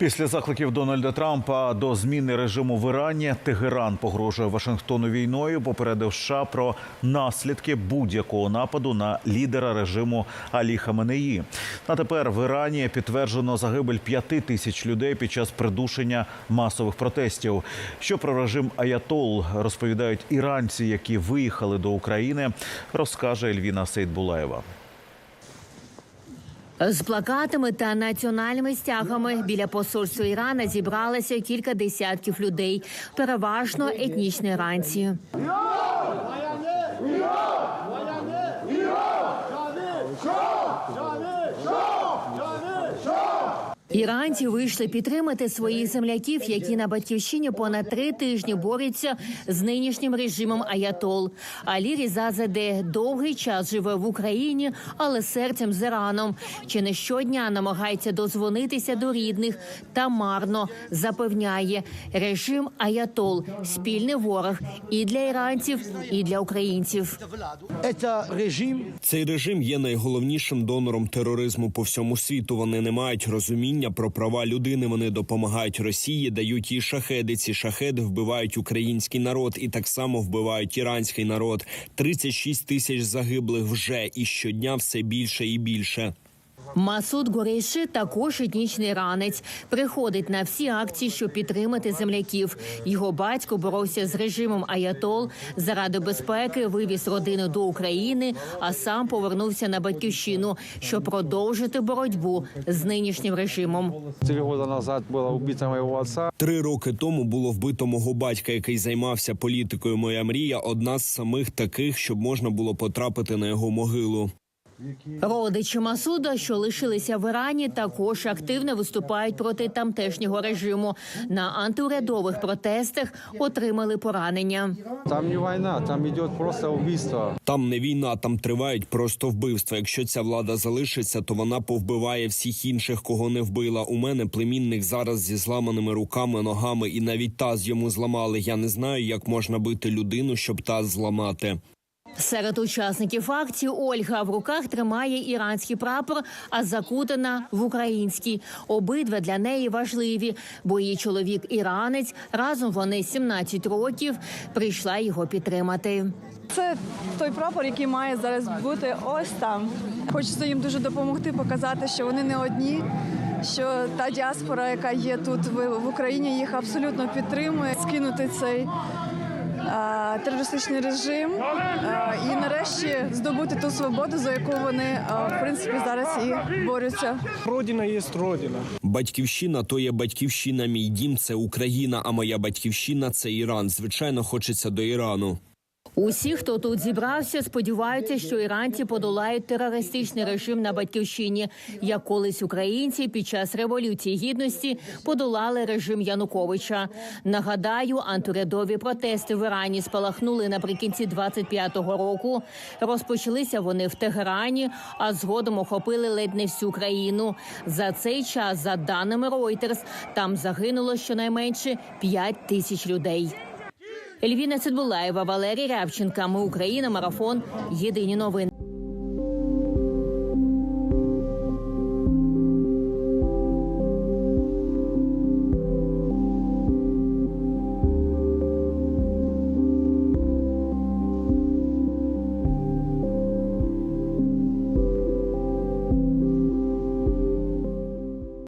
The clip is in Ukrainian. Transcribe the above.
Після закликів Дональда Трампа до зміни режиму в Ірані Тегеран погрожує Вашингтону війною, попередив США про наслідки будь-якого нападу на лідера режиму Алі Хаменеї. А тепер в Ірані підтверджено загибель п'яти тисяч людей під час придушення масових протестів. Що про режим Аятол розповідають іранці, які виїхали до України, розкаже Ельвіна Сейдбулаєва. З плакатами та національними стягами біля посольства Ірана зібралося кілька десятків людей, переважно етнічні іранці. Іранці вийшли підтримати своїх земляків, які на батьківщині понад три тижні борються з нинішнім режимом Аятол. Алі Різазаде довгий час живе в Україні, але серцем з Іраном. Чи не щодня намагається дозвонитися до рідних та марно запевняє режим Аятол спільний ворог і для іранців, і для українців. Цей режим є найголовнішим донором тероризму по всьому світу. Вони не мають розуміння про права людини. Вони допомагають Росії, дають їй шахеди. Ці шахеди вбивають український народ і так само вбивають іранський народ. 36 тисяч загиблих вже і щодня все більше і більше. Масуд Горейши також етнічний іранець. Приходить на всі акції, щоб підтримати земляків. Його батько боровся з режимом Аятол заради безпеки, вивіз родину до України, а сам повернувся на батьківщину, щоб продовжити боротьбу з нинішнім режимом. Три года назад было убито моего отца. Три роки тому було вбито мого батька, який займався політикою. Моя мрія одна з самих таких, щоб можна було потрапити на його могилу. Родичі Масуда, що лишилися в Ірані, також активно виступають проти тамтешнього режиму. На антиурядових протестах отримали поранення. Там не война, там идет просто убийство. Там не війна, там тривають просто вбивства. Якщо ця влада залишиться, то вона повбиває всіх інших, кого не вбила. У мене племінник зараз зі зламаними руками, ногами, і навіть таз йому зламали. Я не знаю, як можна бити людину, щоб таз зламати. Серед учасників акції Ольга в руках тримає іранський прапор, а закутана в український. Обидва для неї важливі, бо її чоловік іранець. Разом вони 17 років. Прийшла його підтримати. Це той прапор, який має зараз бути ось там. Хочеться їм дуже допомогти, показати, що вони не одні. Що та діаспора, яка є тут в, Україні, їх абсолютно підтримує. Скинути цей терористичний режим і нарешті здобути ту свободу, за яку вони в принципі зараз і борються. Родина є родина. Батьківщина то є батьківщина. Мій дім це Україна, а моя батьківщина це Іран. Звичайно, хочеться до Ірану. Усі, хто тут зібрався, сподіваються, що іранці подолають терористичний режим на батьківщині, як колись українці під час революції гідності подолали режим Януковича. Нагадаю, антиурядові протести в Ірані спалахнули наприкінці 25-го року. Розпочалися вони в Тегерані, а згодом охопили ледь не всю країну. За цей час, за даними Reuters, там загинуло щонайменше 5 тисяч людей. Ельвіна Цидбулаєва, Валерій Рябченка. Ми Україна. Марафон. Єдині новини.